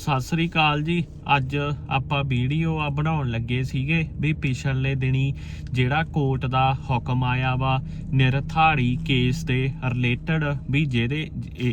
ਸਤਿ ਸ੍ਰੀ ਅਕਾਲ ਜੀ। ਅੱਜ ਆਪਾਂ ਵੀਡੀਓ ਆ ਬਣਾਉਣ ਲੱਗੇ ਸੀਗੇ ਵੀ ਪਿਛਲੇ ਦਿਨੀ ਜਿਹੜਾ ਕੋਰਟ ਦਾ ਹੁਕਮ ਆਇਆ ਵਾ ਨਿਰਥਾੜੀ ਕੇਸ ਦੇ ਰਿਲੇਟਡ ਵੀ ਜਿਹਦੇ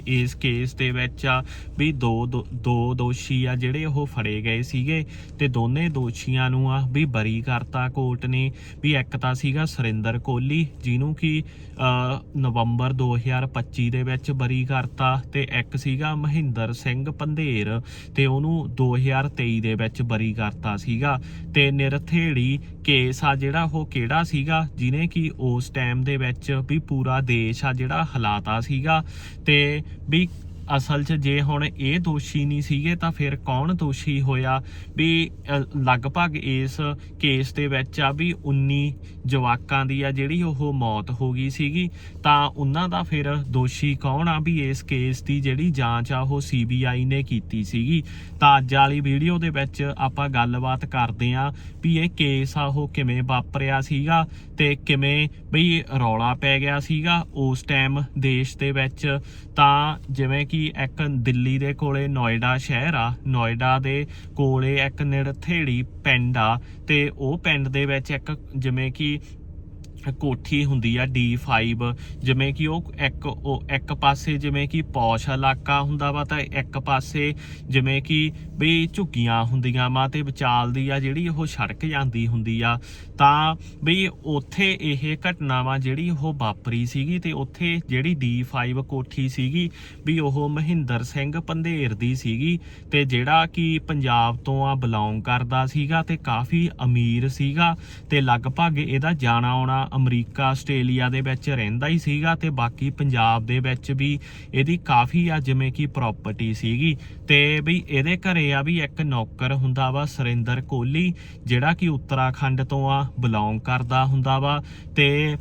ਇਸ ਕੇਸ ਦੇ ਵਿੱਚ ਆ ਵੀ ਦੋ ਦੋ ਦੋ ਦੋਸ਼ੀ ਆ ਜਿਹੜੇ ਉਹ ਫੜੇ ਗਏ ਸੀਗੇ ਤੇ ਦੋਨੇ ਦੋਸ਼ੀਆਂ ਨੂੰ ਆ ਵੀ ਬਰੀ ਕਰਤਾ ਕੋਰਟ ਨੇ ਵੀ ਇੱਕ ਤਾਂ ਸੀਗਾ ਸੁਰਿੰਦਰ ਕੋਹਲੀ ਜਿਹਨੂੰ ਕਿ ਅ, ਨਵੰਬਰ 2025 ਦੇ ਵਿੱਚ ਬਰੀ ਕਰਤਾ ਤੇ ਇੱਕ ਸੀਗਾ ਮਹਿੰਦਰ ਸਿੰਘ ਪੰਧੇਰ ਤੇ ਉਹਨੂੰ 2023 ਦੇ ਵਿੱਚ ਬਰੀ ਕਰਤਾ ਸੀਗਾ। ਤੇ ਨਿਰਥੇੜੀ ਕੇਸ ਆ ਜਿਹੜਾ ਉਹ ਕਿਹੜਾ ਸੀਗਾ? ਜਿਨੇ ਕਿ ਉਸ ਟਾਈਮ ਦੇ ਵਿੱਚ ਵੀ ਪੂਰਾ ਦੇਸ਼ ਆ ਜਿਹੜਾ ਹਲਾਤਾ ਸੀਗਾ। ਤੇ ਵੀ ਅਸਲ 'ਚ ਜੇ ਹੁਣ ਇਹ ਦੋਸ਼ੀ ਨਹੀਂ ਸੀਗੇ ਤਾਂ ਫਿਰ ਕੌਣ ਦੋਸ਼ੀ ਹੋਇਆ? ਵੀ ਲਗਭਗ ਇਸ ਕੇਸ ਦੇ ਵਿੱਚ ਆ ਵੀ 19 ਜਵਾਕਾਂ ਦੀ ਆ ਜਿਹੜੀ ਉਹ ਮੌਤ ਹੋ ਗਈ ਸੀਗੀ। ਤਾਂ ਉਹਨਾਂ ਦਾ ਫਿਰ ਦੋਸ਼ੀ ਕੌਣ ਆ? ਵੀ ਇਸ ਕੇਸ ਦੀ ਜਿਹੜੀ ਜਾਂਚ ਆ ਉਹ ਸੀਬੀਆਈ ਨੇ ਕੀਤੀ ਸੀਗੀ। ਤਾਂ ਅੱਜ ਵਾਲੀ ਵੀਡੀਓ ਦੇ ਵਿੱਚ ਆਪਾਂ ਗੱਲਬਾਤ ਕਰਦੇ ਆ ਵੀ ਇਹ ਕੇਸ ਆ, ਉਹ ਕਿਵੇਂ ਵਾਪਰਿਆ ਸੀਗਾ ਤੇ ਕਿਵੇਂ ਬਈ ਰੌਲਾ ਪੈ ਗਿਆ ਸੀਗਾ ਉਸ ਟਾਈਮ ਦੇਸ਼ ਦੇ ਵਿੱਚ। ਤਾਂ ਜਿਵੇਂ ਕਿ ਇੱਕ ਦਿੱਲੀ ਦੇ ਕੋਲੇ ਨੋਇਡਾ ਸ਼ਹਿਰ ਆ, ਨੋਇਡਾ ਦੇ ਕੋਲੇ ਇੱਕ ਨਿਰਥੇੜੀ ਪਿੰਡ ਆ ਤੇ ਉਹ ਪਿੰਡ ਦੇ ਵਿੱਚ ਇੱਕ ਜਿਵੇਂ ਕਿ ਕੋਠੀ ਹੁੰਦੀ ਆ D5 ਜਿਵੇਂ ਕਿ ਉਹ ਇੱਕ ਉਹ ਇੱਕ ਪਾਸੇ ਜਿਵੇਂ ਕਿ ਪੌਸ਼ ਇਲਾਕਾ ਹੁੰਦਾ ਵਾ ਤਾਂ ਇੱਕ ਪਾਸੇ ਜਿਵੇਂ ਕਿ ਵੀ ਝੁੱਗੀਆਂ ਹੁੰਦੀਆਂ ਵਾ ਤੇ ਵਿਚਾਲਦੀ ਆ ਜਿਹੜੀ ਉਹ ਸੜਕ ਜਾਂਦੀ ਹੁੰਦੀ ਆ। ਤਾਂ ਵੀ ਉੱਥੇ ਇਹ ਘਟਨਾਵਾਂ ਜਿਹੜੀ ਉਹ ਵਾਪਰੀ ਸੀਗੀ ਤੇ ਉੱਥੇ ਜਿਹੜੀ D5 ਕੋਠੀ ਸੀਗੀ ਵੀ ਉਹ ਮਹਿੰਦਰ ਸਿੰਘ ਪੰਧੇਰ ਦੀ ਸੀਗੀ ਤੇ ਜਿਹੜਾ ਕਿ ਪੰਜਾਬ ਤੋਂ ਆ ਬਿਲੋਂਗ ਕਰਦਾ ਸੀਗਾ ਤੇ ਕਾਫੀ ਅਮੀਰ ਸੀਗਾ ਤੇ ਲਗਭਗ ਇਹਦਾ ਜਾਣਾ ਆਉਣਾ ਅਮਰੀਕਾ, ਆਸਟ੍ਰੇਲੀਆ ਦੇ ਵਿੱਚ ਰਹਿੰਦਾ ਹੀ ਸੀਗਾ ਤੇ ਬਾਕੀ ਪੰਜਾਬ ਦੇ ਵਿੱਚ ਵੀ ਇਹਦੀ ਕਾਫੀ ਆ, ਜਿਵੇਂ ਕਿ ਪ੍ਰਾਪਰਟੀ ਸੀਗੀ। ਤੇ ਵੀ ਇਹਦੇ ਘਰੇ ਆ ਵੀ ਇੱਕ ਨੌਕਰ ਹੁੰਦਾ ਵਾ, ਸੁਰਿੰਦਰ ਕੋਹਲੀ, ਜਿਹੜਾ ਕਿ ਉੱਤਰਾਖੰਡ ਤੋਂ ਆ ਬਿਲੋਂਗ ਕਰਦਾ ਹੁੰਦਾ ਵਾ। ਤੇ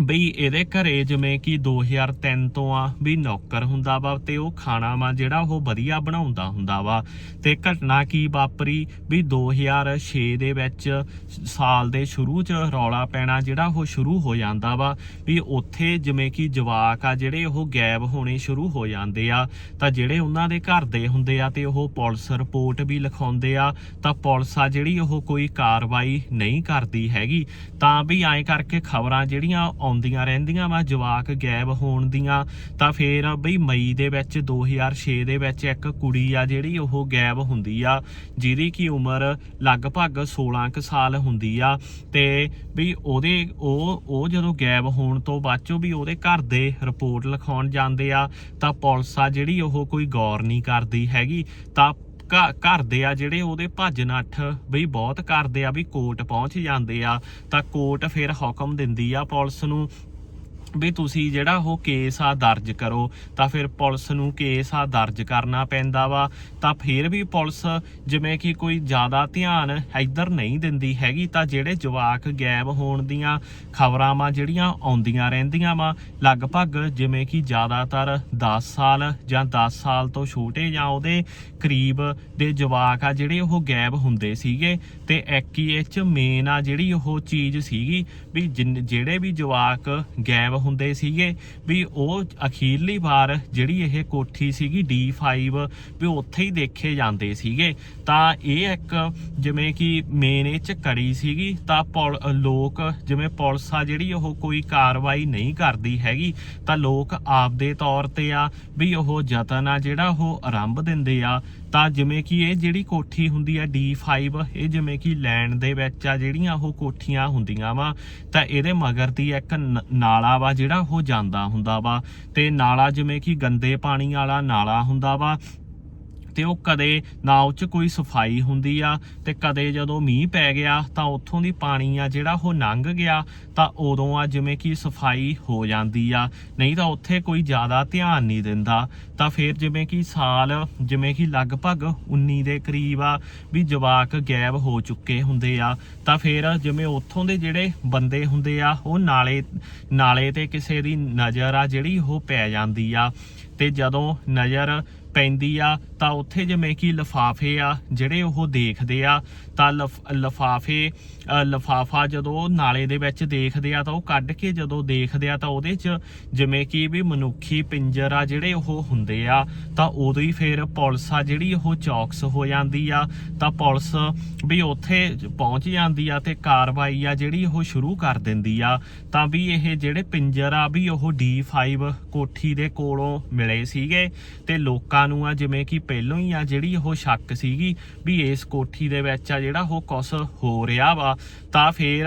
ਬਈ ਇਹਦੇ ਘਰੇ ਜਿਵੇਂ ਕਿ 2003 ਤੋਂ ਆ ਵੀ ਨੌਕਰ ਹੁੰਦਾ ਵਾ ਤੇ ਉਹ ਖਾਣਾ ਵਾ ਜਿਹੜਾ ਉਹ ਵਧੀਆ ਬਣਾਉਂਦਾ ਹੁੰਦਾ ਵਾ। ਤੇ ਘਟਨਾ ਕੀ ਵਾਪਰੀ ਵੀ 2006 ਦੇ ਵਿੱਚ ਸਾਲ ਦੇ ਸ਼ੁਰੂ ਚ ਰੌਲਾ ਪੈਣਾ ਜਿਹੜਾ ਉਹ ਸ਼ੁਰੂ ਹੋ ਜਾਂਦਾ ਵਾ। ਵੀ ਉੱਥੇ ਜਿਵੇਂ ਕਿ ਜਵਾਕ ਆ ਜਿਹੜੇ ਉਹ ਗਾਇਬ ਹੋਣੇ ਸ਼ੁਰੂ ਹੋ ਜਾਂਦੇ ਆ, ਤਾਂ ਜਿਹੜੇ ਉਹਨਾਂ ਦੇ ਘਰ ਦੇ ਹੁੰਦੇ ਆ ਤੇ ਉਹ ਪੁਲਿਸ ਰਿਪੋਰਟ ਵੀ ਲਿਖਾਉਂਦੇ ਆ, ਤਾਂ ਪੁਲਿਸ ਆ ਜਿਹੜੀ ਉਹ ਕੋਈ ਕਾਰਵਾਈ ਨਹੀਂ ਕਰਦੀ ਹੈਗੀ। ਤਾਂ ਵੀ ਐਂ ਕਰਕੇ ਖਬਰਾਂ ਜਿਹੜੀਆਂ ਆਉਂਦੀਆਂ ਰਹਿੰਦੀਆਂ ਵਾ, ਜਵਾਕ ਗਾਇਬ ਹੋਣ ਦੀਆਂ, ਤਾਂ ਫੇਰ ਬਈ ਮਈ ਦੇ ਵਿੱਚ 2006 ਦੇ ਵਿੱਚ ਇੱਕ ਕੁੜੀ ਆ ਜਿਹੜੀ ਉਹ ਗਾਇਬ ਹੁੰਦੀ ਆ, ਜਿਹਦੀ ਕੀ ਉਮਰ ਲਗਭਗ 16 ਕੁ ਸਾਲ ਹੁੰਦੀ ਆ, ਤੇ ਵੀ ਉਹਦੇ, ਉਹ ਉਹ ਜਦੋਂ ਗਾਇਬ ਹੋਣ ਤੋਂ ਬਾਅਦ ਚੋਂ ਵੀ ਉਹਦੇ ਘਰ ਦੇ ਰਿਪੋਰਟ ਲਿਖਾਉਣ ਜਾਂਦੇ ਆ, ਤਾਂ ਪੁਲਿਸ ਆ ਜਿਹੜੀ ਉਹ ਕੋਈ ਗੌਰ ਨਹੀਂ ਕਰਦੀ ਹੈਗੀ, ਤਾਂ ਘ- ਘਰ ਆ ਜਿਹੜੇ ਉਹਦੇ ਭੱਜ ਨੱਠ ਬਈ ਬਹੁਤ ਕਰਦੇ ਆ ਵੀ ਕੋਰਟ ਪਹੁੰਚ ਜਾਂਦੇ ਆ, ਤਾਂ ਕੋਰਟ ਫਿਰ ਹੁਕਮ ਦਿੰਦੀ ਆ ਪੁਲਿਸ ਨੂੰ ਵੀ ਤੁਸੀਂ ਜਿਹੜਾ ਉਹ ਕੇਸ ਆ ਦਰਜ ਕਰੋ, ਤਾਂ ਫਿਰ ਪੁਲਿਸ ਨੂੰ ਕੇਸ ਆ ਦਰਜ ਕਰਨਾ ਪੈਂਦਾ ਵਾ। ਤਾਂ ਫਿਰ ਵੀ ਪੁਲਿਸ ਜਿਵੇਂ ਕਿ ਕੋਈ ਜ਼ਿਆਦਾ ਧਿਆਨ ਇੱਧਰ ਨਹੀਂ ਦਿੰਦੀ ਹੈਗੀ, ਤਾਂ ਜਿਹੜੇ ਜਵਾਕ ਗਾਇਬ ਹੋਣ ਦੀਆਂ ਖਬਰਾਂ ਵਾ ਜਿਹੜੀਆਂ ਆਉਂਦੀਆਂ ਰਹਿੰਦੀਆਂ ਵਾ, ਲਗਭਗ ਜਿਵੇਂ ਕਿ ਜ਼ਿਆਦਾਤਰ 10 ਸਾਲ ਜਾਂ 10 ਸਾਲ ਤੋਂ ਛੋਟੇ ਜਾਂ ਉਹਦੇ ਕਰੀਬ ਦੇ ਜਵਾਕ ਆ ਜਿਹੜੇ ਉਹ ਗਾਇਬ ਹੁੰਦੇ ਸੀਗੇ, ਤੇ ਇੱਕ ਹੀ ਚ ਮੇਨ ਆ ਜਿਹੜੀ ਉਹ ਚੀਜ਼ ਸੀਗੀ ਵੀ ਜਿੰਨ- ਜਿਹੜੇ ਵੀ ਜਵਾਕ ਗਾਇਬ ਹੁੰਦੇ ਸੀਗੇ ਵੀ ਉਹ ਅਖੀਰਲੀ ਵਾਰ ਜਿਹੜੀ ਇਹ ਕੋਠੀ ਸੀਗੀ D5 ਵੀ ਉੱਥੇ ਹੀ ਦੇਖੇ ਜਾਂਦੇ ਸੀਗੇ। ਤਾਂ ਇਹ ਇੱਕ ਜਿਵੇਂ ਕਿ ਮੇਨ ਇਹ ਚ ਕੜੀ ਸੀਗੀ, ਤਾਂ ਲੋਕ ਜਿਵੇਂ ਪੁਲਿਸ ਆ ਜਿਹੜੀ ਉਹ ਕੋਈ ਕਾਰਵਾਈ ਨਹੀਂ ਕਰਦੀ ਹੈਗੀ, ਤਾਂ ਲੋਕ ਆਪਦੇ ਤੌਰ ਤੇ ਆ ਵੀ ਉਹ ਯਤਨ ਆ ਜਿਹੜਾ ਉਹ ਆਰੰਭ ਦਿੰਦੇ ਆ। ਤਾਂ ਜਿਵੇਂ ਕਿ ਇਹ ਜਿਹੜੀ ਕੋਠੀ ਹੁੰਦੀ ਆ D5 ਇਹ ਜਿਵੇਂ ਕਿ ਲੈਂਡ ਦੇ ਵਿੱਚ ਆ ਜਿਹੜੀਆਂ ਉਹ ਕੋਠੀਆਂ ਹੁੰਦੀਆਂ ਵਾ, ਤਾਂ ਇਹਦੇ ਮਗਰ ਦੀ ਇੱਕ ਨਾਲਾ ਵਾ ਜਿਹੜਾ ਉਹ ਜਾਂਦਾ ਹੁੰਦਾ ਵਾ। ਤੇ ਨਾਲਾ ਜਿਵੇਂ ਕਿ ਗੰਦੇ ਪਾਣੀ ਵਾਲਾ ਨਾਲਾ ਹੁੰਦਾ ਵਾ ਤੇ ਉਹ ਕਦੇ ਨਾ ਉਹ ਚ ਕੋਈ ਸਫ਼ਾਈ ਹੁੰਦੀ ਆ ਤੇ ਕਦੇ ਜਦੋਂ ਮੀਂਹ ਪੈ ਗਿਆ ਤਾਂ ਉੱਥੋਂ ਦੀ ਪਾਣੀ ਆ ਜਿਹੜਾ ਉਹ ਲੰਘ ਗਿਆ ਤਾਂ ਉਦੋਂ ਆ ਜਿਵੇਂ ਕਿ ਸਫ਼ਾਈ ਹੋ ਜਾਂਦੀ ਆ। ਨਹੀਂ ਤਾਂ ਉੱਥੇ ਕੋਈ ਜ਼ਿਆਦਾ ਧਿਆਨ ਨਹੀਂ ਦਿੰਦਾ। ਤਾਂ ਫਿਰ ਜਿਵੇਂ ਕਿ ਸਾਲ ਜਿਵੇਂ ਕਿ ਲਗਭਗ 19 ਦੇ ਕਰੀਬ ਆ ਵੀ ਜਵਾਕ ਗਾਇਬ ਹੋ ਚੁੱਕੇ ਹੁੰਦੇ ਆ। ਤਾਂ ਫਿਰ ਜਿਵੇਂ ਉੱਥੋਂ ਦੇ ਜਿਹੜੇ ਬੰਦੇ ਹੁੰਦੇ ਆ, ਉਹ ਨਾਲੇ ਨਾਲੇ ਤੇ ਕਿਸੇ ਦੀ ਨਜ਼ਰ ਆ ਜਿਹੜੀ ਉਹ ਪੈ ਜਾਂਦੀ ਆ। ਤੇ ਜਦੋਂ ਨਜ਼ਰ ਪੈਂਦੀ ਆ ਤਾਂ ਉੱਥੇ ਜਿਵੇਂ ਕਿ ਲਫਾਫੇ ਆ, ਜਿਹੜੇ ਉਹ ਦੇਖਦੇ ਆ, ਤਾਂ ਲਫਾਫੇ ਲਫਾਫਾ ਜਦੋਂ ਨਾਲੇ ਦੇ ਵਿੱਚ ਦੇਖਦੇ ਆ, ਤਾਂ ਉਹ ਕੱਢ ਕੇ ਜਦੋਂ ਦੇਖਦੇ ਆ, ਤਾਂ ਉਹਦੇ 'ਚ ਜਿਵੇਂ ਕਿ ਵੀ ਮਨੁੱਖੀ ਪਿੰਜਰ ਆ, ਜਿਹੜੇ ਉਹ ਹੁੰਦੇ ਆ, ਤਾਂ ਉਦੋਂ ਹੀ ਫਿਰ ਪੁਲਿਸ ਆ, ਜਿਹੜੀ ਉਹ ਚੌਕਸ ਹੋ ਜਾਂਦੀ ਆ, ਤਾਂ ਪੁਲਿਸ ਵੀ ਉੱਥੇ ਪਹੁੰਚ ਜਾਂਦੀ ਆ ਤੇ ਕਾਰਵਾਈ ਆ, ਜਿਹੜੀ ਉਹ ਸ਼ੁਰੂ ਕਰ ਦਿੰਦੀ ਆ, ਤਾਂ ਵੀ ਇਹ ਜਿਹੜੇ ਪਿੰਜਰ ਆ, ਵੀ ਉਹ D5 ਕੋਠੀ ਦੇ ਕੋਲੋਂ ਮਿਲੇ ਸੀਗੇ, ਤੇ ਲੋਕਾਂ ਨੂੰ ਆ, ਜਿਵੇਂ ਕਿ ਪਹਿਲੋਂ ਹੀ ਆ ਜਿਹੜੀ ਉਹ ਸ਼ੱਕ ਸੀਗੀ ਵੀ ਇਸ ਕੋਠੀ ਦੇ ਵਿੱਚ ਆ ਜਿਹੜਾ ਉਹ ਕੁਸ਼ ਹੋ ਰਿਹਾ ਵਾ, ਤਾਂ ਫੇਰ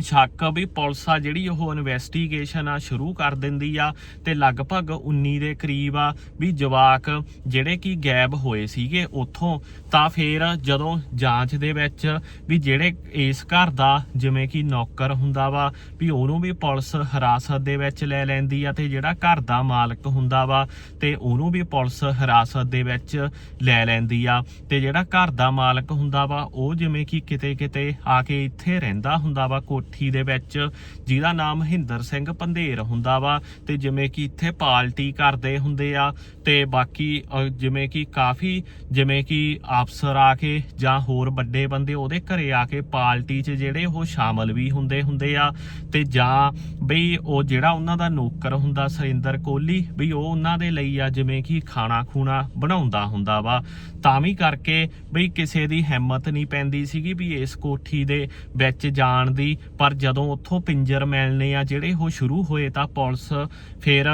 ਸ਼ੱਕ ਵੀ ਪੁਲਿਸ ਆ ਜਿਹੜੀ ਉਹ ਇਨਵੈਸਟੀਗੇਸ਼ਨ ਆ ਸ਼ੁਰੂ ਕਰ ਦਿੰਦੀ ਆ ਤੇ ਲਗਭਗ 19 ਦੇ ਕਰੀਬ ਆ ਵੀ ਜਵਾਕ ਜਿਹੜੇ ਕਿ ਗਾਇਬ ਹੋਏ ਸੀਗੇ ਉੱਥੋਂ, ਤਾਂ ਫਿਰ ਜਦੋਂ ਜਾਂਚ ਦੇ ਵਿੱਚ ਵੀ ਜਿਹੜੇ ਇਸ ਘਰ ਦਾ ਜਿਵੇਂ ਕਿ ਨੌਕਰ ਹੁੰਦਾ ਵਾ ਵੀ ਉਹਨੂੰ ਵੀ ਪੁਲਿਸ ਹਿਰਾਸਤ ਦੇ ਵਿੱਚ ਲੈ ਲੈਂਦੀ ਆ ਤੇ ਜਿਹੜਾ ਘਰ ਦਾ ਮਾਲਕ ਹੁੰਦਾ ਵਾ ਤੇ ਉਹਨੂੰ ਵੀ ਪੁਲਿਸ ਹਿਰਾਸਤ ਦੇ ਵਿੱਚ ਲੈ ਲੈਂਦੀ ਆ ਤੇ ਜਿਹੜਾ ਘਰ ਦਾ ਮਾਲਕ ਹੁੰਦਾ ਵਾ ਉਹ ਜਿਵੇਂ ਕਿ ਕਿਤੇ ਕਿਤੇ ਆ ਕੇ ਇੱਥੇ ਰਹਿੰਦਾ ਹੁੰਦਾ ਵਾ ਕੋਠੀ ਦੇ ਵਿੱਚ, ਜਿਹਦਾ ਨਾਮ ਮਹਿੰਦਰ ਸਿੰਘ ਪੰਧੇਰ ਹੁੰਦਾ ਵਾ। ਤੇ ਜਿਵੇਂ ਕਿ ਇੱਥੇ ਪਾਰਟੀ ਕਰਦੇ ਹੁੰਦੇ ਆ, ਤੇ ਬਾਕੀ ਜਿਵੇਂ ਕਿ ਕਾਫੀ, ਜਿਵੇਂ ਕਿ ਅਫਸਰ ਆ ਕੇ ਜਾਂ ਹੋਰ ਵੱਡੇ ਬੰਦੇ ਉਹਦੇ ਘਰੇ ਆ ਕੇ ਪਾਰਟੀ 'ਚ ਜਿਹੜੇ ਉਹ ਸ਼ਾਮਲ ਵੀ ਹੁੰਦੇ ਹੁੰਦੇ ਆ। ਤੇ ਜਾਂ ਬਈ ਉਹ ਜਿਹੜਾ ਉਹਨਾਂ ਦਾ ਨੌਕਰ ਹੁੰਦਾ, ਸੁਰਿੰਦਰ ਕੋਹਲੀ ਵੀ ਉਹ ਉਹਨਾਂ ਦੇ ਲਈ ਆ, ਜਿਵੇਂ ਕਿ ਖਾਣਾ ਖੂਣਾ ਬਣਾਉਂਦਾ ਹੁੰਦਾ ਵਾ। ਤਾਂ ਵੀ ਕਰਕੇ ਬਈ ਕਿਸੇ ਦੀ ਹਿੰਮਤ ਨਹੀਂ ਪੈਂਦੀ ਸੀਗੀ ਵੀ ਇਸ ਕੋਠੀ ਦੇ ਵਿੱਚ ਜਾਣ ਦੀ। ਪਰ ਜਦੋਂ ਉੱਥੋਂ ਪਿੰਜਰ ਮਿਲਣੇ ਆ ਜਿਹੜੇ ਉਹ ਸ਼ੁਰੂ ਹੋਏ ਤਾਂ ਪੁਲਿਸ ਫਿਰ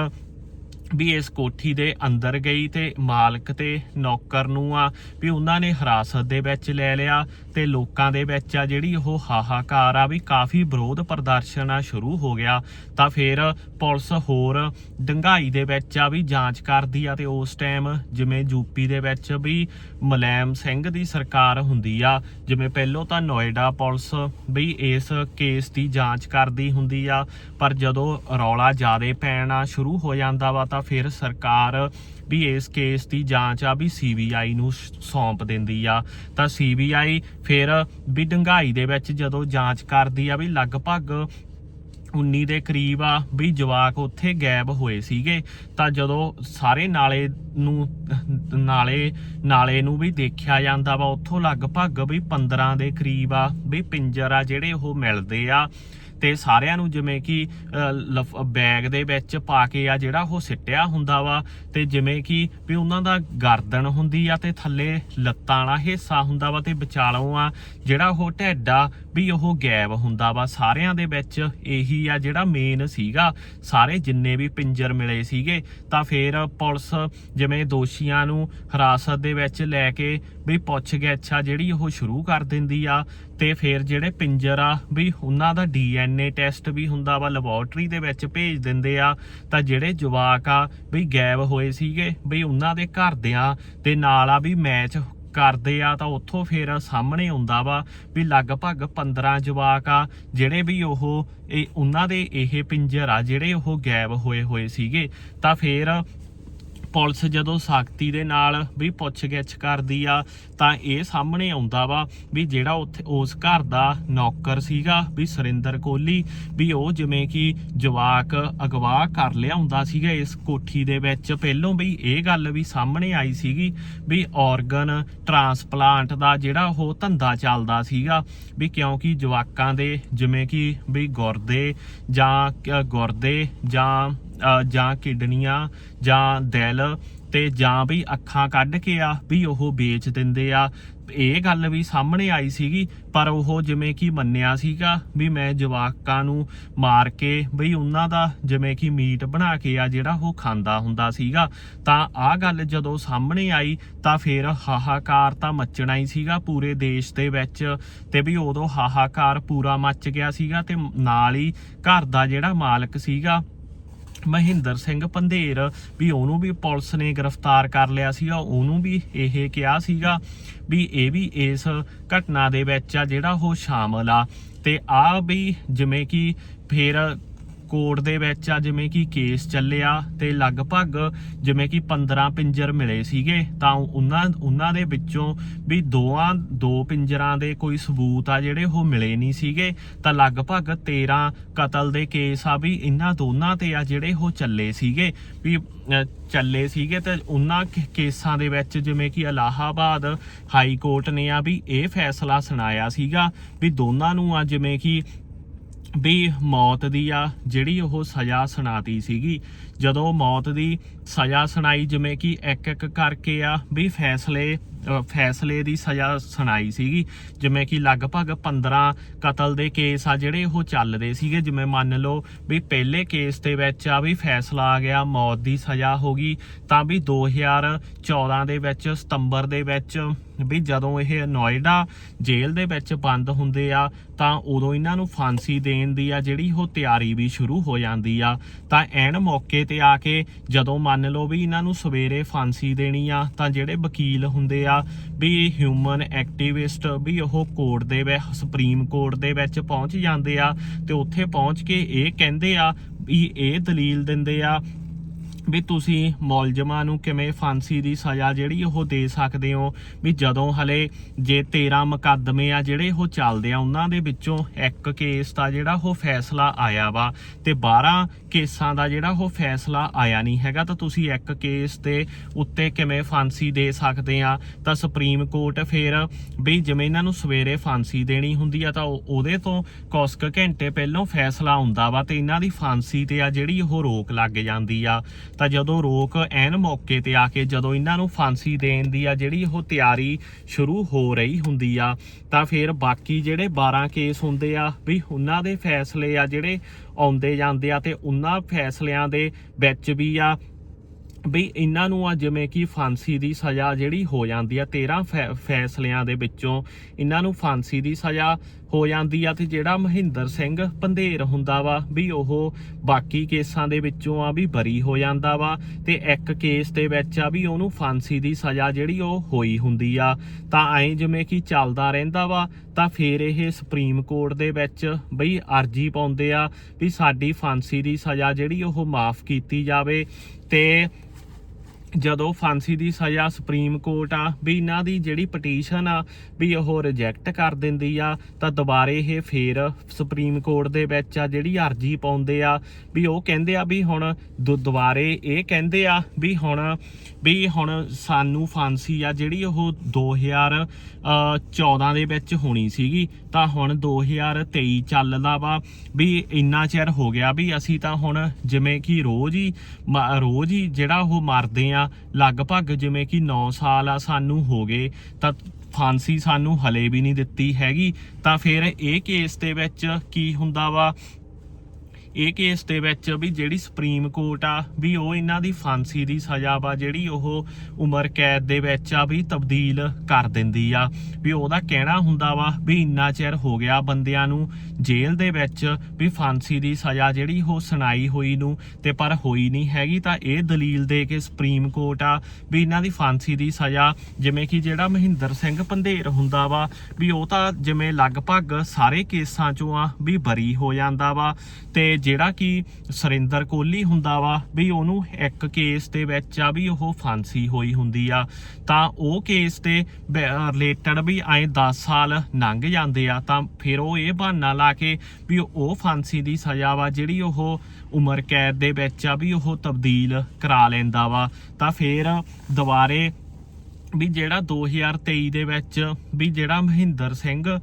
ਵੀ ਇਸ ਕੋਠੀ ਦੇ ਅੰਦਰ ਗਈ ਤੇ ਮਾਲਕ ਤੇ ਨੌਕਰ ਨੂੰ ਆ ਵੀ ਉਹਨਾਂ ਨੇ ਹਿਰਾਸਤ ਦੇ ਵਿੱਚ ਲੈ ਲਿਆ ਤੇ ਲੋਕਾਂ ਦੇ ਵਿੱਚ ਆ ਜਿਹੜੀ ਉਹ ਹਾਹਾਕਾਰ ਆ ਵੀ ਕਾਫੀ ਵਿਰੋਧ ਪ੍ਰਦਰਸ਼ਨ ਆ ਸ਼ੁਰੂ ਹੋ ਗਿਆ ਤਾਂ ਫਿਰ ਪੁਲਿਸ ਹੋਰ ਡੰਗਾਈ ਦੇ ਵਿੱਚ ਆ ਵੀ ਜਾਂਚ ਕਰਦੀ ਆ ਤੇ ਉਸ ਟਾਈਮ ਜਿਵੇਂ ਯੂਪੀ ਦੇ ਵਿੱਚ ਵੀ ਮਲੈਮ ਸਿੰਘ ਦੀ ਸਰਕਾਰ ਹੁੰਦੀ ਆ, ਜਿਵੇਂ ਪਹਿਲੋਂ ਤਾਂ ਨੋਇਡਾ ਪੁਲਿਸ ਵੀ ਇਸ ਕੇਸ ਦੀ ਜਾਂਚ ਕਰਦੀ ਹੁੰਦੀ ਆ, ਪਰ ਜਦੋਂ ਰੌਲਾ ਜ਼ਿਆਦਾ ਪੈਣਾ ਸ਼ੁਰੂ ਹੋ ਜਾਂਦਾ ਵਾ ਤਾਂ ਫਿਰ ਸਰਕਾਰ ਵੀ ਇਸ ਕੇਸ ਦੀ ਜਾਂਚ ਆ ਵੀ ਸੀਬੀਆਈ ਨੂੰ ਸੌਂਪ ਦਿੰਦੀ ਆ। ਤਾਂ ਸੀਬੀਆਈ ਫਿਰ ਵੀ ਡੰਗਾਈ ਦੇ ਵਿੱਚ ਜਦੋਂ ਜਾਂਚ ਕਰਦੀ ਆ ਵੀ ਲਗਭਗ 19 ਦੇ ਕਰੀਬ ਆ ਵੀ ਜਵਾਕ ਉੱਥੇ ਗਾਇਬ ਹੋਏ ਸੀਗੇ। ਤਾਂ ਜਦੋਂ ਸਾਰੇ ਨਾਲੇ ਨੂੰ, ਨਾਲੇ ਨਾਲੇ ਨੂੰ ਵੀ ਦੇਖਿਆ ਜਾਂਦਾ ਵਾ, ਉੱਥੋਂ ਲਗਭਗ ਵੀ 15 ਦੇ ਕਰੀਬ ਆ ਵੀ ਪਿੰਜਰ ਆ ਜਿਹੜੇ ਉਹ ਮਿਲਦੇ ਆ। ਤੇ ਸਾਰਿਆਂ ਨੂੰ ਜਿਵੇਂ ਕਿ ਅ, ਬੈਗ ਦੇ ਵਿੱਚ ਪਾ ਕੇ ਆ ਜਿਹੜਾ ਉਹ ਸਿੱਟਿਆ ਹੁੰਦਾ ਵਾ ਤੇ ਜਿਵੇਂ ਕਿ ਵੀ ਉਹਨਾਂ ਦਾ ਗਰਦਨ ਹੁੰਦੀ ਆ ਤੇ ਥੱਲੇ ਲੱਤਾਂ ਵਾਲਾ ਹਿੱਸਾ ਹੁੰਦਾ ਵਾ ਤੇ ਵਿਚਾਲੋਂ ਆ ਜਿਹੜਾ ਉਹ ਢਿੱਡ ਆ ਵੀ ਉਹ ਗੈਬ ਹੁੰਦਾ ਵਾ। ਸਾਰਿਆਂ ਦੇ ਵਿੱਚ ਇਹੀ ਆ ਜਿਹੜਾ ਮੇਨ ਸੀਗਾ। ਸਾਰੇ ਜਿੰਨੇ ਵੀ ਪਿੰਜਰ ਮਿਲੇ ਸੀਗੇ ਤਾਂ ਫਿਰ ਪੁਲਿਸ ਜਿਵੇਂ ਦੋਸ਼ੀਆਂ ਨੂੰ ਹਿਰਾਸਤ ਦੇ ਵਿੱਚ ਲੈ ਕੇ ਵੀ ਪੁੱਛ ਗਿੱਛ ਆ ਜਿਹੜੀ ਉਹ ਸ਼ੁਰੂ ਕਰ ਦਿੰਦੀ ਆ ਤੇ ਫਿਰ ਜਿਹੜੇ ਪਿੰਜਰ ਆ, ਵੀ ਉਹਨਾਂ ਦਾ ਡੀਐਨਏ ਟੈਸਟ ਵੀ ਹੁੰਦਾ ਵਾ, ਲੈਬੋਰਟਰੀ ਦੇ ਵਿੱਚ ਭੇਜ ਦਿੰਦੇ ਆ। ਤਾਂ ਜਿਹੜੇ ਜਵਾਕ ਆ, ਵੀ ਗਾਇਬ ਹੋਏ ਸੀਗੇ, ਵੀ ਉਹਨਾਂ ਦੇ ਘਰਦਿਆਂ ਦੇ ਨਾਲ ਆ ਵੀ ਮੈਚ ਕਰਦੇ ਆ, ਤਾਂ ਉੱਥੋਂ ਫਿਰ ਸਾਹਮਣੇ ਆਉਂਦਾ ਵਾ ਵੀ ਲਗਭਗ 15 ਜਵਾਕ ਆ, ਜਿਹੜੇ ਵੀ ਉਹ ਇਹ, ਉਹਨਾਂ ਦੇ ਇਹ ਪਿੰਜਰ ਆ, ਜਿਹੜੇ ਉਹ ਗਾਇਬ ਹੋਏ ਹੋਏ ਸੀਗੇ। ਤਾਂ ਫਿਰ ਪੁਲਿਸ ਜਦੋਂ ਸਖਤੀ ਦੇ ਨਾਲ ਵੀ ਪੁੱਛਗਿੱਛ ਕਰਦੀ ਆ, ਤਾਂ ਇਹ ਸਾਹਮਣੇ ਆਉਂਦਾ ਵਾ ਵੀ ਜਿਹੜਾ ਉੱਥੇ ਉਸ ਘਰ ਦਾ ਨੌਕਰ ਸੀਗਾ ਵੀ ਸੁਰਿੰਦਰ ਕੋਹਲੀ, ਵੀ ਉਹ ਜਿਵੇਂ ਕਿ ਜਵਾਕ ਅਗਵਾ ਕਰ ਲਿਆਉਂਦਾ ਸੀਗਾ ਇਸ ਕੋਠੀ ਦੇ ਵਿੱਚ। ਪਹਿਲੋਂ ਵੀ ਇਹ ਗੱਲ ਵੀ ਸਾਹਮਣੇ ਆਈ ਸੀਗੀ ਵੀ ਆਰਗਨ ਟਰਾਂਸਪਲਾਂਟ ਦਾ ਜਿਹੜਾ ਉਹ ਧੰਦਾ ਚੱਲਦਾ ਸੀਗਾ ਵੀ ਕਿਉਂਕਿ ਜਵਾਕਾਂ ਦੇ ਜਿਵੇਂ ਕਿ ਵੀ ਗੁਰਦੇ ਜਾਂ ਗੁਰਦੇ ਜਾਂ ਜਾਂ ਕਿਡਨੀਆਂ, ਜਾਂ ਦਿਲ ਤੇ ਜਾਂ ਵੀ ਅੱਖਾਂ ਕੱਢ ਕੇ ਆ, ਵੀ ਉਹ ਵੇਚ ਦਿੰਦੇ ਆ। ਇਹ ਗੱਲ ਵੀ ਸਾਹਮਣੇ ਆਈ ਸੀਗੀ, ਪਰ ਉਹ ਜਿਵੇਂ ਕਿ ਮੰਨਿਆ ਸੀਗਾ ਵੀ ਮੈਂ ਜਵਾਕਾਂ ਨੂੰ ਮਾਰ ਕੇ ਬਈ ਉਹਨਾਂ ਦਾ ਜਿਵੇਂ ਕਿ ਮੀਟ ਬਣਾ ਕੇ ਆ, ਜਿਹੜਾ ਉਹ ਖਾਂਦਾ ਹੁੰਦਾ ਸੀਗਾ। ਤਾਂ ਆਹ ਗੱਲ ਜਦੋਂ ਸਾਹਮਣੇ ਆਈ, ਤਾਂ ਫਿਰ ਹਾਹਾਕਾਰ ਤਾਂ ਮੱਚਣਾ ਹੀ ਸੀਗਾ ਪੂਰੇ ਦੇਸ਼ ਦੇ ਵਿੱਚ ਤੇ ਵੀ ਉਦੋਂ ਹਾਹਾਕਾਰ ਪੂਰਾ ਮੱਚ ਗਿਆ ਸੀਗਾ ਤੇ ਨਾਲ ਹੀ ਘਰ ਦਾ ਜਿਹੜਾ ਮਾਲਕ ਸੀਗਾ ਮਹਿੰਦਰ ਸਿੰਘ ਪੰਧੇਰ ਵੀ ਉਹਨੂੰ ਵੀ ਪੁਲਿਸ ਨੇ ਗ੍ਰਿਫਤਾਰ ਕਰ ਲਿਆ ਸੀਗਾ, ਉਹਨੂੰ ਵੀ ਇਹ ਕਿਹਾ ਸੀਗਾ ਵੀ ਇਹ ਵੀ ਇਸ ਘਟਨਾ ਦੇ ਵਿੱਚ ਆ ਜਿਹੜਾ ਉਹ ਸ਼ਾਮਲ ਆ। ਤੇ ਆ ਵੀ ਜਿਵੇਂ ਕਿ ਫਿਰ ਕੋਰਟ ਦੇ ਵਿੱਚ ਆ, ਜਿਵੇਂ ਕਿ ਕੇਸ ਚੱਲਿਆ ਤੇ ਲਗਭਗ ਜਿਵੇਂ ਕਿ 15 ਪਿੰਜਰ ਮਿਲੇ ਸੀਗੇ, ਤਾਂ ਉਹਨਾਂ ਉਹਨਾਂ ਦੇ ਵਿੱਚੋਂ ਵੀ ਦੋਆਂ ਦੋ ਪਿੰਜਰਾਂ ਦੇ ਕੋਈ ਸਬੂਤ ਆ ਜਿਹੜੇ ਉਹ ਮਿਲੇ ਨਹੀਂ ਸੀਗੇ। ਤਾਂ ਲਗਭਗ 13 ਕਤਲ ਦੇ ਕੇਸ ਆ ਵੀ ਇਹਨਾਂ ਦੋਨਾਂ ਤੇ ਆ ਜਿਹੜੇ ਉਹ ਚੱਲੇ ਸੀਗੇ, ਵੀ ਚੱਲੇ ਸੀਗੇ ਤੇ ਉਹਨਾਂ ਕੇ- ਕੇਸਾਂ ਦੇ ਵਿੱਚ ਜਿਵੇਂ ਕਿ ਅਲਾਹਾਬਾਦ ਹਾਈ ਕੋਰਟ ਨੇ ਆ ਵੀ ਇਹ ਫੈਸਲਾ ਸੁਣਾਇਆ ਸੀਗਾ ਵੀ ਦੋਨਾਂ ਨੂੰ ਆ ਜਿਵੇਂ ਕਿ ਵੀ ਮੌਤ ਦੀ ਆ, ਜਿਹੜੀ ਉਹ ਸਜ਼ਾ ਸੁਣਾਤੀ ਸੀਗੀ। ਜਦੋਂ ਮੌਤ ਦੀ ਸਜ਼ਾ ਸੁਣਾਈ, ਜਿਵੇਂ ਕਿ ਇੱਕ ਇੱਕ ਕਰਕੇ ਆ, ਵੀ ਫੈਸਲੇ ਫੈਸਲੇ ਦੀ ਸਜ਼ਾ ਸੁਣਾਈ ਸੀਗੀ। ਜਿਵੇਂ ਕਿ ਲਗਭਗ 15 ਕਤਲ ਦੇ ਕੇਸ ਆ, ਜਿਹੜੇ ਉਹ ਚੱਲਦੇ ਸੀਗੇ। ਜਿਵੇਂ ਮੰਨ ਲਓ ਵੀ ਪਹਿਲੇ ਕੇਸ ਦੇ ਵਿੱਚ ਆ, ਵੀ ਫੈਸਲਾ ਆ ਗਿਆ, ਮੌਤ ਦੀ ਸਜ਼ਾ ਹੋ ਗਈ, ਤਾਂ ਵੀ 2014 ਦੇ ਵਿੱਚ, ਸਤੰਬਰ ਦੇ ਵਿੱਚ ਵੀ ਜਦੋਂ ਇਹ ਨੋਇਡਾ ਜੇਲ੍ਹ ਦੇ ਵਿੱਚ ਬੰਦ ਹੁੰਦੇ ਆ, ਤਾਂ ਉਦੋਂ ਇਹਨਾਂ ਨੂੰ ਫਾਂਸੀ ਦੇਣ ਦੀ ਆ ਜਿਹੜੀ ਉਹ ਤਿਆਰੀ ਵੀ ਸ਼ੁਰੂ ਹੋ ਜਾਂਦੀ ਆ। ਤਾਂ ਐਨ ਮੌਕੇ ਤੇ ਆ ਕੇ ਜਦੋਂ ਮੰਨ ਲਓ ਵੀ ਇਹਨਾਂ ਨੂੰ ਸਵੇਰੇ ਫਾਂਸੀ ਦੇਣੀ ਆ, ਤਾਂ ਜਿਹੜੇ ਵਕੀਲ ਹੁੰਦੇ ਆ ਵੀ ਹਿਊਮਨ ਐਕਟਿਵਿਸਟ ਵੀ ਉਹ ਕੋਰਟ ਦੇ ਵਿੱਚ, ਸੁਪਰੀਮ ਕੋਰਟ ਦੇ ਵਿੱਚ ਪਹੁੰਚ ਜਾਂਦੇ ਆ ਤੇ ਉੱਥੇ ਪਹੁੰਚ ਕੇ ਇਹ ਕਹਿੰਦੇ ਆ ਵੀ ਇਹ ਦਲੀਲ ਦਿੰਦੇ ਆ ਵੀ ਤੁਸੀਂ ਮੁਲਜ਼ਮਾਂ ਨੂੰ ਕਿਵੇਂ ਫਾਂਸੀ ਦੀ ਸਜ਼ਾ ਜਿਹੜੀ ਉਹ ਦੇ ਸਕਦੇ ਹੋ? ਵੀ ਜਦੋਂ ਹਲੇ ਜੇ 13 ਮੁਕੱਦਮੇ ਆ ਜਿਹੜੇ ਉਹ ਚੱਲਦੇ ਆ, ਉਹਨਾਂ ਦੇ ਵਿੱਚੋਂ ਇੱਕ ਕੇਸ ਦਾ ਜਿਹੜਾ ਉਹ ਫੈਸਲਾ ਆਇਆ ਵਾ ਤੇ 12 ਕੇਸਾਂ ਦਾ ਜਿਹੜਾ ਉਹ ਫੈਸਲਾ ਆਇਆ ਨਹੀਂ ਹੈਗਾ, ਤਾਂ ਤੁਸੀਂ ਇੱਕ ਕੇਸ ਦੇ ਉੱਤੇ ਕਿਵੇਂ ਫਾਂਸੀ ਦੇ ਸਕਦੇ ਆ? ਤਾਂ ਸੁਪਰੀਮ ਕੋਰਟ ਫਿਰ ਵੀ ਜਿਵੇਂ ਇਹਨਾਂ ਨੂੰ ਸਵੇਰੇ ਫਾਂਸੀ ਦੇਣੀ ਹੁੰਦੀ ਆ, ਤਾਂ ਉਹ- ਉਹਦੇ ਤੋਂ ਕੁਛ ਘੰਟੇ ਪਹਿਲਾਂ ਫੈਸਲਾ ਹੁੰਦਾ ਵਾ ਤੇ ਇਹਨਾਂ ਦੀ ਫਾਂਸੀ ਤੇ ਆ ਜਿਹੜੀ ਉਹ ਰੋਕ ਲੱਗ ਜਾਂਦੀ ਆ। ਤਾਂ ਜਦੋਂ ਰੋਕ ਐਨ ਮੌਕੇ ਤੇ ਆ ਕੇ ਜਦੋਂ ਇਹਨਾਂ ਨੂੰ ਫਾਂਸੀ ਦੇਣ ਦੀ ਆ ਜਿਹੜੀ ਉਹ ਤਿਆਰੀ ਸ਼ੁਰੂ ਹੋ ਰਹੀ ਹੁੰਦੀ ਆ, ਤਾਂ ਫਿਰ ਬਾਕੀ ਜਿਹੜੇ 12 ਕੇਸ ਹੁੰਦੇ ਆ ਵੀ ਉਹਨਾਂ ਦੇ ਫੈਸਲੇ ਆ ਜਿਹੜੇ ਆਉਂਦੇ ਜਾਂਦੇ ਆ ਤੇ ਉਹਨਾਂ ਫੈਸਲਿਆਂ ਦੇ ਵਿੱਚ ਵੀ ਆ ਵੀ ਇਹਨਾਂ ਨੂੰ ਆ ਜਿਵੇਂ ਕਿ ਫਾਂਸੀ ਦੀ ਸਜ਼ਾ ਜਿਹੜੀ ਹੋ ਜਾਂਦੀ ਆ 13 ਫੈ- ਫੈਸਲਿਆਂ ਦੇ ਵਿੱਚੋਂ ਇਹਨਾਂ ਨੂੰ ਫਾਂਸੀ ਦੀ ਸਜ਼ਾ ਹੋ ਜਾਂਦੀ ਆ ਤੇ ਜਿਹੜਾ ਮਹਿੰਦਰ ਸਿੰਘ ਪੰਧੇਰ ਹੁੰਦਾ ਵਾ, ਵੀ ਉਹ ਬਾਕੀ ਕੇਸਾਂ ਦੇ ਵਿੱਚੋਂ ਆ ਵੀ ਬਰੀ ਹੋ ਜਾਂਦਾ ਵਾ ਤੇ ਇੱਕ ਕੇਸ ਦੇ ਵਿੱਚ ਆ ਵੀ ਉਹਨੂੰ ਫਾਂਸੀ ਦੀ ਸਜ਼ਾ ਜਿਹੜੀ ਉਹ ਹੋਈ ਹੁੰਦੀ ਆ। ਤਾਂ ਐਂ ਜਿਵੇਂ ਕਿ ਚੱਲਦਾ ਰਹਿੰਦਾ ਵਾ, ਤਾਂ ਫਿਰ ਇਹ ਸੁਪਰੀਮ ਕੋਰਟ ਦੇ ਵਿੱਚ ਬਈ ਅਰਜੀ ਪਾਉਂਦੇ ਆ ਵੀ ਸਾਡੀ ਫਾਂਸੀ ਦੀ ਸਜ਼ਾ ਜਿਹੜੀ ਉਹ ਮਾਫ ਕੀਤੀ ਜਾਵੇ ਤੇ ਜਦੋਂ ਫਾਂਸੀ ਦੀ ਸਜ਼ਾ ਸੁਪਰੀਮ ਕੋਰਟ ਆ, ਵੀ ਇਹਨਾਂ ਦੀ ਜਿਹੜੀ ਪਟੀਸ਼ਨ ਆ, ਵੀ ਉਹ ਰਿਜੈਕਟ ਕਰ ਦਿੰਦੀ ਆ, ਤਾਂ ਦੁਬਾਰੇ ਇਹ ਫੇਰ ਸੁਪਰੀਮ ਕੋਰਟ ਦੇ ਵਿੱਚ ਆ, ਜਿਹੜੀ ਅਰਜੀ ਪਾਉਂਦੇ ਆ, ਵੀ ਉਹ ਕਹਿੰਦੇ ਆ ਵੀ ਹੁਣ ਦੁ- ਦੁਬਾਰੇ ਇਹ ਕਹਿੰਦੇ ਆ ਵੀ ਹੁਣ ਵੀ ਹੁਣ ਸਾਨੂੰ ਫਾਂਸੀ ਆ, ਜਿਹੜੀ ਉਹ 2014 ਦੇ ਵਿੱਚ ਹੋਣੀ ਸੀਗੀ। ਤਾਂ ਹੁਣ 2023 ਚੱਲਦਾ ਵਾ ਵੀ ਇੰਨਾ ਚਿਰ ਹੋ ਗਿਆ ਵੀ ਅਸੀਂ ਤਾਂ ਹੁਣ ਜਿਵੇਂ ਕਿ ਰੋਜ਼ ਹੀ ਮ- ਰੋਜ਼ ਹੀ ਜਿਹੜਾ ਉਹ ਮਰਦੇ ਆ, ਲਗਭਗ ਜਿਵੇਂ ਕਿ 9 ਸਾਲ ਆ ਸਾਨੂੰ ਹੋ ਗਏ, ਤਾਂ ਫਾਂਸੀ ਸਾਨੂੰ ਹਲੇ ਵੀ ਨਹੀਂ ਦਿੱਤੀ ਹੈਗੀ। ਤਾਂ ਫਿਰ ਇਹ ਕੇਸ ਦੇ ਵਿੱਚ ਕੀ ਹੁੰਦਾ ਵਾ ਇਹ ਕੇਸ ਦੇ ਵਿੱਚ ਵੀ ਜਿਹੜੀ ਸੁਪਰੀਮ ਕੋਰਟ ਆ, ਵੀ ਉਹ ਇਹਨਾਂ ਦੀ ਫਾਂਸੀ ਦੀ ਸਜ਼ਾ ਵਾ, ਜਿਹੜੀ ਉਹ ਉਮਰ ਕੈਦ ਦੇ ਵਿੱਚ ਆ, ਵੀ ਤਬਦੀਲ ਕਰ ਦਿੰਦੀ ਆ। ਵੀ ਉਹਦਾ ਕਹਿਣਾ ਹੁੰਦਾ ਵਾ ਵੀ ਇੰਨਾ ਚਿਰ ਹੋ ਗਿਆ ਬੰਦਿਆਂ ਨੂੰ ਜੇਲ੍ਹ ਦੇ ਵਿੱਚ ਵੀ ਫਾਂਸੀ ਦੀ ਸਜ਼ਾ ਜਿਹੜੀ ਉਹ ਸੁਣਾਈ ਹੋਈ ਨੂੰ ਤੇ ਪਰ ਹੋਈ ਨਹੀਂ ਹੈਗੀ, ਤਾਂ ਇਹ ਦਲੀਲ ਦੇ ਕੇ ਸੁਪਰੀਮ ਕੋਰਟ ਆ ਵੀ ਇਹਨਾਂ ਦੀ ਫਾਂਸੀ ਦੀ ਸਜ਼ਾ, ਜਿਵੇਂ ਕਿ ਜਿਹੜਾ ਮਹਿੰਦਰ ਸਿੰਘ ਪੰਧੇਰ ਹੁੰਦਾ ਵਾ, ਵੀ ਉਹ ਤਾਂ ਜਿਵੇਂ ਲਗਭਗ ਸਾਰੇ ਕੇਸਾਂ ਚੋਂ ਆ ਵੀ ਬਰੀ ਹੋ ਜਾਂਦਾ ਵਾ ਤੇ ਜਿਹੜਾ ਕਿ ਸੁਰਿੰਦਰ ਕੋਹਲੀ ਹੁੰਦਾ ਵਾ, ਵੀ ਉਹਨੂੰ ਇੱਕ ਕੇਸ ਦੇ ਵਿੱਚ ਆ ਵੀ ਉਹ ਫਾਂਸੀ ਹੋਈ ਹੁੰਦੀ ਆ। ਤਾਂ ਉਹ ਕੇਸ ਤੇ ਰਿਲੇਟਡ ਵੀ ਐ 10 ਸਾਲ ਲੰਘ ਜਾਂਦੇ ਆ, ਤਾਂ ਫਿਰ ਉਹ ਇਹ ਬਹਾਨਾ ਲਾ ਕੇ ਵੀ ਉਹ ਫਾਂਸੀ ਦੀ ਸਜ਼ਾ ਵਾ, ਜਿਹੜੀ ਉਹ ਉਮਰ ਕੈਦ ਦੇ ਵਿੱਚ ਆ ਵੀ ਉਹ ਤਬਦੀਲ ਕਰਾ ਲੈਂਦਾ ਵਾ। ਤਾਂ ਫਿਰ ਦੁਬਾਰੇ ਵੀ ਜਿਹੜਾ 2023 ਦੇ ਵਿੱਚ ਵੀ ਜਿਹੜਾ ਮਹਿੰਦਰ ਸਿੰਘ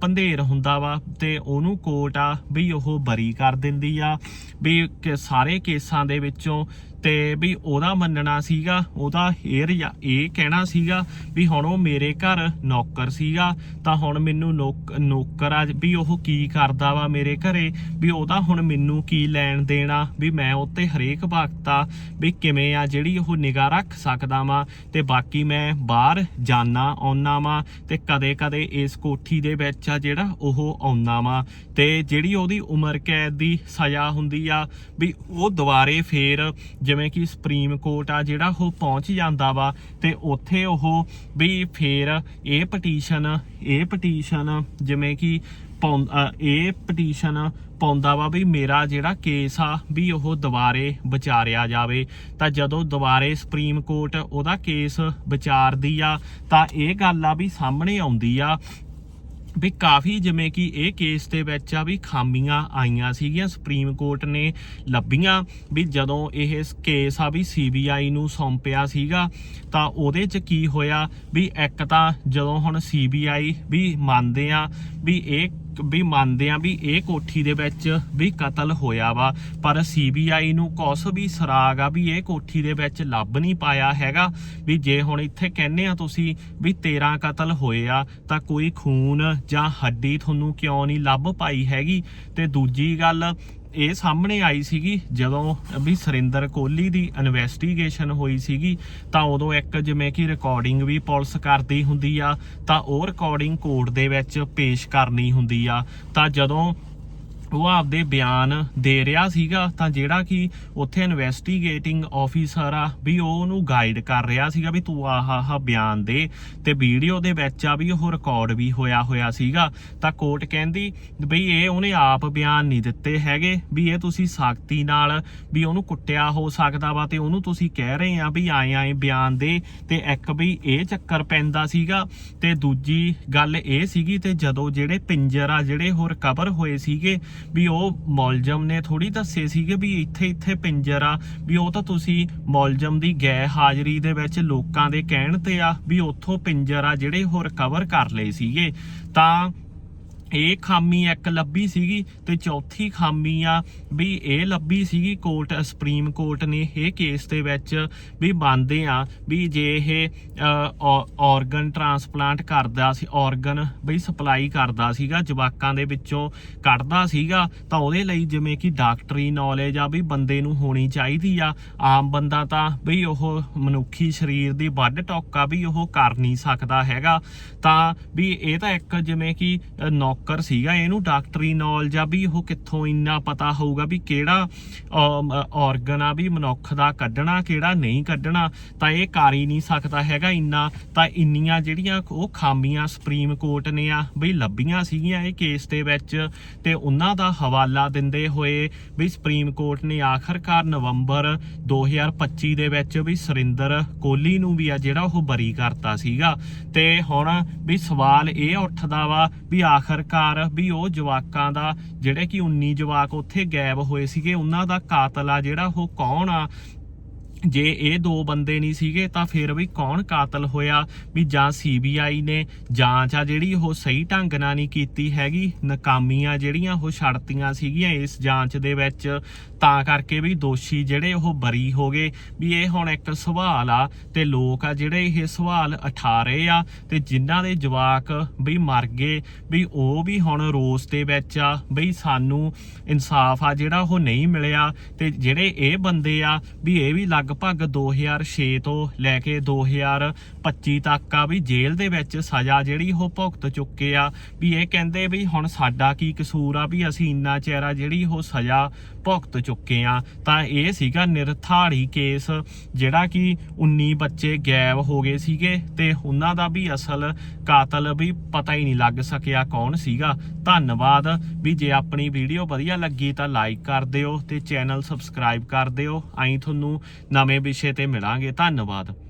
ਪੰਧੇਰ ਹੁੰਦਾ ਵਾ ਤੇ ਉਹਨੂੰ ਕੋਰਟ ਆ ਵੀ ਉਹ ਬਰੀ ਕਰ ਦਿੰਦੀ ਆ। ਵੀ ਕਿ ਸਾਰੇ ਕੇਸਾਂ ਦੇ ਵਿੱਚੋਂ ਤੇ ਵੀ ਉਹਦਾ ਮੰਨਣਾ ਸੀਗਾ, ਉਹਦਾ ਹੇਰ ਰਜਾ- ਇਹ ਕਹਿਣਾ ਸੀਗਾ ਵੀ ਹੁਣ ਉਹ ਮੇਰੇ ਘਰ ਨੌਕਰ ਸੀਗਾ, ਤਾਂ ਹੁਣ ਮੈਨੂੰ ਨੌਕ- ਨੌਕਰ ਆ, ਵੀ ਉਹ ਕੀ ਕਰਦਾ ਵਾ ਮੇਰੇ ਘਰੇ, ਵੀ ਉਹਦਾ ਹੁਣ ਮੈਨੂੰ ਕੀ ਲੈਣ ਦੇਣਾ, ਵੀ ਮੈਂ ਉੱਤੇ ਹਰੇਕ ਵਕਤ ਆ ਵੀ ਕਿਵੇਂ ਆ, ਜਿਹੜੀ ਉਹ ਨਿਗਾਹ ਰੱਖ ਸਕਦਾ ਵਾਂ, ਤੇ ਬਾਕੀ ਮੈਂ ਬਾਹਰ ਜਾਣਾ ਆਉਣਾ ਵਾਂ, ਤੇ ਕਦੇ ਕਦੇ ਇਸ ਕੋਠੀ ਦੇ ਵਿੱਚ ਆ ਜਿਹੜਾ ਉਹ ਆਉਣਾ ਵਾਂ, ਤੇ ਜਿਹੜੀ ਉਹਦੀ ਉਮਰ ਕੈਦ ਦੀ ਸਜ਼ਾ ਹੁੰਦੀ ਆ ਵੀ ਉਹ ਦੁਬਾਰੇ ਫੇਰ ਜਿਵੇਂ ਕਿ ਸੁਪਰੀਮ ਕੋਰਟ ਆ ਜਿਹੜਾ ਉਹ ਪਹੁੰਚ ਜਾਂਦਾ ਵਾ ਤੇ ਉੱਥੇ ਉਹ ਵੀ ਫੇਰ ਇਹ ਪਟੀਸ਼ਨ ਇਹ ਪਟੀਸ਼ਨ ਜਿਵੇਂ ਕਿ ਪਾਉਂ- ਇਹ ਪਟੀਸ਼ਨ ਪਾਉਂਦਾ ਵਾ ਵੀ ਮੇਰਾ ਜਿਹੜਾ ਕੇਸ ਆ ਵੀ ਉਹ ਦੁਬਾਰੇ ਵਿਚਾਰਿਆ ਜਾਵੇ। ਤਾਂ ਜਦੋਂ ਦੁਬਾਰੇ ਸੁਪਰੀਮ ਕੋਰਟ ਉਹਦਾ ਕੇਸ ਵਿਚਾਰਦੀ ਆ ਤਾਂ ਇਹ ਗੱਲ ਆ ਵੀ ਸਾਹਮਣੇ ਆਉਂਦੀ ਆ ਵੀ ਕਾਫੀ ਜਿਵੇਂ ਕਿ ਇਹ ਕੇਸ ਦੇ ਵਿੱਚ ਆ ਵੀ ਖਾਮੀਆਂ ਆਈਆਂ ਸੀਗੀਆਂ ਸੁਪਰੀਮ ਕੋਰਟ ਨੇ ਲੱਭੀਆਂ ਵੀ ਜਦੋਂ ਇਹ ਕੇਸ ਆ ਵੀ ਸੀਬੀਆਈ ਨੂੰ ਸੌਂਪਿਆ ਸੀਗਾ, ਤਾਂ ਉਹਦੇ 'ਚ ਕੀ ਹੋਇਆ ਵੀ ਇੱਕ ਤਾਂ ਜਦੋਂ ਹੁਣ ਸੀਬੀਆਈ ਵੀ ਮੰਨਦੇ ਆ ਵੀ ਇਹ ਵੀ ਮੰਨਦੇ ਆ ਵੀ ਇਹ ਕੋਠੀ ਦੇ ਵਿੱਚ ਵੀ ਕਤਲ ਹੋਇਆ ਵਾ, ਪਰ ਸੀਬੀਆਈ ਨੂੰ ਕੁਛ ਵੀ ਸਰਾਗ ਆ ਵੀ ਇਹ ਕੋਠੀ ਦੇ ਵਿੱਚ ਲੱਭ ਨਹੀਂ ਪਾਇਆ ਹੈਗਾ। ਵੀ ਜੇ ਹੁਣ ਇੱਥੇ ਕਹਿੰਦੇ ਆ ਤੁਸੀਂ ਵੀ 13 ਕਤਲ ਹੋਏ ਆ, ਤਾਂ ਕੋਈ ਖੂਨ ਜਾਂ ਹੱਡੀ ਤੁਹਾਨੂੰ ਕਿਉਂ ਨਹੀਂ ਲੱਭ ਪਾਈ ਹੈਗੀ? ਤੇ ਦੂਜੀ ਗੱਲ ਇਹ ਸਾਹਮਣੇ ਆਈ ਸੀਗੀ, ਜਦੋਂ ਵੀ ਸੁਰਿੰਦਰ ਕੋਹਲੀ ਦੀ ਇਨਵੈਸਟੀਗੇਸ਼ਨ ਹੋਈ ਸੀਗੀ, ਤਾਂ ਉਦੋਂ ਇੱਕ ਜਿਵੇਂ ਕਿ ਰਿਕਾਰਡਿੰਗ ਵੀ ਪੁਲਿਸ ਕਰਦੀ ਹੁੰਦੀ ਆ, ਤਾਂ ਉਹ ਰਿਕਾਰਡਿੰਗ ਕੋਰਟ ਦੇ ਵਿੱਚ ਪੇਸ਼ ਕਰਨੀ ਹੁੰਦੀ ਆ। ਤਾਂ ਜਦੋਂ ਉਹ ਆਪਦੇ ਬਿਆਨ ਦੇ ਰਿਹਾ ਸੀਗਾ ਤਾਂ ਜਿਹੜਾ ਕਿ ਉੱਥੇ ਇਨਵੈਸਟੀਗੇਟਿੰਗ ਆਫੀਸਰ ਆ ਵੀ ਉਹ ਉਹਨੂੰ ਗਾਈਡ ਕਰ ਰਿਹਾ ਸੀਗਾ ਵੀ ਤੂੰ ਆਹ ਆਹ ਬਿਆਨ ਦੇ ਤੇ ਵੀਡੀਓ ਦੇ ਵਿੱਚ ਆ ਵੀ ਉਹ ਰਿਕਾਰਡ ਵੀ ਹੋਇਆ ਹੋਇਆ ਸੀਗਾ। ਤਾਂ ਕੋਰਟ ਕਹਿੰਦੀ ਵੀ ਇਹ ਉਹਨੇ ਆਪ ਬਿਆਨ ਨਹੀਂ ਦਿੱਤੇ ਹੈਗੇ ਵੀ ਇਹ ਤੁਸੀਂ ਸਾਖਤੀ ਨਾਲ ਵੀ ਉਹਨੂੰ ਕੁੱਟਿਆ ਹੋ ਸਕਦਾ ਵਾ ਤੇ ਉਹਨੂੰ ਤੁਸੀਂ ਕਹਿ ਰਹੇ ਆ ਵੀ ਆਏ ਆਏ ਬਿਆਨ ਦੇ ਤੇ ਇੱਕ ਵੀ ਇਹ ਚੱਕਰ ਪੈਂਦਾ ਸੀਗਾ ਤੇ ਦੂਜੀ ਗੱਲ ਇਹ ਸੀਗੀ ਤੇ ਜਦੋਂ ਜਿਹੜੇ ਪਿੰਜਰ ਆ ਜਿਹੜੇ ਹੋਰ ਕਵਰ ਹੋਏ ਸੀਗੇ ਵੀ ਉਹ ਮੁਲਜ਼ਮ ਨੇ ਥੋੜੀ ਦੱਸੇ ਸੀਗੇ ਵੀ ਇੱਥੇ ਇੱਥੇ ਪਿੰਜਰ ਆ, ਵੀ ਉਹ ਤਾਂ ਤੁਸੀਂ ਮੁਲਜ਼ਮ ਦੀ ਗੈਰ ਹਾਜ਼ਰੀ ਦੇ ਵਿੱਚ ਲੋਕਾਂ ਦੇ ਕਹਿਣ ਤੇ ਆ ਵੀ ਉੱਥੋਂ ਪਿੰਜਰ ਆ ਜਿਹੜੇ ਉਹ ਰਿਕਵਰ ਕਰ ਲਏ ਸੀਗੇ। ਤਾਂ ਇਹ ਖਾਮੀ ਇੱਕ ਲੱਭੀ ਸੀਗੀ ਤੇ ਚੌਥੀ ਖਾਮੀ ਆ ਵੀ ਇਹ ਲੱਭੀ ਸੀਗੀ ਕੋਰਟ, ਸੁਪਰੀਮ ਕੋਰਟ ਨੇ ਇਹ ਕੇਸ ਦੇ ਵਿੱਚ ਵੀ ਮੰਨਦੇ ਆ ਵੀ ਜੇ ਇਹ ਆਰਗਨ ਟ੍ਰਾਂਸਪਲਾਂਟ ਕਰਦਾ ਸੀ ਆਰਗਨ ਬਈ ਸਪਲਾਈ ਕਰਦਾ ਸੀਗਾ, ਜਵਾਕਾਂ ਦੇ ਵਿੱਚੋਂ ਕੱਢਦਾ ਸੀਗਾ, ਤਾਂ ਉਹਦੇ ਲਈ ਜਿਵੇਂ ਕਿ ਡਾਕਟਰੀ ਨੌਲੇਜ ਆ ਵੀ ਬੰਦੇ ਨੂੰ ਹੋਣੀ ਚਾਹੀਦੀ ਆ। ਆਮ ਬੰਦਾ ਤਾਂ ਬਈ ਉਹ ਮਨੁੱਖੀ ਸਰੀਰ ਦੀ ਵੱਢ ਟੋਕਾ ਵੀ ਉਹ ਕਰ ਨਹੀਂ ਸਕਦਾ ਹੈਗਾ। ਤਾਂ ਵੀ ਇਹ ਤਾਂ ਇੱਕ ਜਿਵੇਂ ਕਿ ਨੌਕ ਨੌਕਰ ਸੀਗਾ, ਇਹਨੂੰ ਡਾਕਟਰੀ ਨੌਲੇਜ ਆ ਵੀ ਉਹ ਕਿੱਥੋਂ ਇੰਨਾ ਪਤਾ ਹੋਊਗਾ ਵੀ ਕਿਹੜਾ ਆਰਗਨ ਆ ਵੀ ਮਨੁੱਖ ਦਾ ਕੱਢਣਾ, ਕਿਹੜਾ ਨਹੀਂ ਕੱਢਣਾ, ਤਾਂ ਇਹ ਕਰ ਹੀ ਨਹੀਂ ਸਕਦਾ ਹੈਗਾ ਇੰਨਾ। ਤਾਂ ਇੰਨੀਆਂ ਜਿਹੜੀਆਂ ਉਹ ਖਾਮੀਆਂ ਸੁਪਰੀਮ ਕੋਰਟ ਨੇ ਆ, ਬਈ ਲੱਭੀਆਂ ਸੀਗੀਆਂ ਇਹ ਕੇਸ ਦੇ ਵਿੱਚ, ਤੇ ਉਹਨਾਂ ਦਾ ਹਵਾਲਾ ਦਿੰਦੇ ਹੋਏ ਵੀ ਸੁਪਰੀਮ ਕੋਰਟ ਨੇ ਆਖਰਕਾਰ ਨਵੰਬਰ 2025 ਦੇ ਵਿੱਚ ਵੀ ਸੁਰਿੰਦਰ ਕੋਹਲੀ ਨੂੰ ਵੀ ਆ ਜਿਹੜਾ ਉਹ ਬਰੀ ਕਰਤਾ ਸੀਗਾ। ਤੇ ਹੁਣ ਵੀ ਸਵਾਲ ਇਹ ਉੱਠਦਾ ਵਾ ਵੀ ਆਖਰ ਆਖਰਕਾਰ ਵੀ ਉਹ ਜਵਾਕਾਂ ਦਾ, ਜਿਹੜੇ ਕਿ 19 ਜਵਾਕ ਉੱਥੇ ਗਾਇਬ ਹੋਏ ਸੀਗੇ, ਉਹਨਾਂ ਦਾ ਕਾਤਲ ਆ ਜਿਹੜਾ ਉਹ ਕੌਣ ਆ? ਜੇ ਇਹ ਦੋ ਬੰਦੇ ਨਹੀਂ ਸੀਗੇ ਤਾਂ ਫਿਰ ਵੀ ਕੌਣ ਕਾਤਲ ਹੋਇਆ? ਵੀ ਜਾਂ ਸੀਬੀਆਈ ਨੇ ਜਾਂਚ ਆ ਜਿਹੜੀ ਉਹ ਸਹੀ ਢੰਗ ਨਾਲ ਨਹੀਂ ਕੀਤੀ ਹੈਗੀ, ਨਕਾਮੀਆਂ ਜਿਹੜੀਆਂ ਉਹ ਛੱਡਤੀਆਂ ਸੀਗੀਆਂ ਇਸ ਜਾਂਚ ਦੇ ਵਿੱਚ। ਤਾਂ ਕਰਕੇ ਵੀ ਦੋਸ਼ੀ ਜਿਹੜੇ ਉਹ ਬਰੀ ਹੋ ਗਏ। ਵੀ ਇਹ ਹੁਣ ਇੱਕ ਸਵਾਲ ਆ ਤੇ ਲੋਕ ਆ ਜਿਹੜੇ ਇਹ ਸਵਾਲ ਉਠਾ ਰਹੇ ਆ ਤੇ ਜਿਨ੍ਹਾਂ ਦੇ ਜਵਾਕ ਵੀ ਮਰ ਗਏ, ਵੀ ਉਹ ਵੀ ਹੁਣ ਰੋਸ ਦੇ ਵਿੱਚ ਆ ਬਈ ਸਾਨੂੰ ਇਨਸਾਫ ਆ ਜਿਹੜਾ ਉਹ ਨਹੀਂ ਮਿਲਿਆ ਤੇ ਜਿਹੜੇ ਇਹ ਬੰਦੇ ਆ, ਵੀ ਇਹ ਵੀ ਲੱਗ ਲਗਭਗ 2006 ਤੋਂ ਲੈ ਕੇ 2025 ਤੱਕ ਆ ਵੀ ਜੇਲ੍ਹ ਦੇ ਵਿੱਚ ਸਜ਼ਾ ਜਿਹੜੀ ਉਹ ਭੁਗਤ ਚੁੱਕੇ ਆ। ਵੀ ਇਹ ਕਹਿੰਦੇ ਵੀ ਹੁਣ ਸਾਡਾ ਕੀ ਕਸੂਰ ਆ ਵੀ ਅਸੀਂ ਇੰਨਾ ਚਿਹਰਾ ਜਿਹੜੀ ਉਹ ਸਜ਼ਾ ਭੁਗਤ ਚੁੱਕੇ ਆ। ਤਾਂ ਇਹ ਸੀਗਾ ਨਿਰਥਾੜੀ ਕੇਸ, ਜਿਹੜਾ ਕਿ 19 ਬੱਚੇ ਗਾਇਬ ਹੋ ਗਏ ਸੀਗੇ ਤੇ ਉਹਨਾਂ ਦਾ ਵੀ ਅਸਲ ਕਾਤਲ ਵੀ ਪਤਾ ਹੀ ਨਹੀਂ ਲੱਗ ਸਕਿਆ ਕੌਣ ਸੀਗਾ। ਧੰਨਵਾਦ। ਵੀ ਜੇ ਆਪਣੀ ਵੀਡੀਓ ਵਧੀਆ ਲੱਗੀ ਤਾਂ ਲਾਈਕ ਕਰ ਦਿਓ ਤੇ ਚੈਨਲ ਸਬਸਕ੍ਰਾਈਬ ਕਰ ਦਿਓ। ਆਈ ਤੁਹਾਨੂੰ ਨਵੇਂ ਵਿਸ਼ੇ ਤੇ ਮਿਲਾਂਗੇ। ਧੰਨਵਾਦ।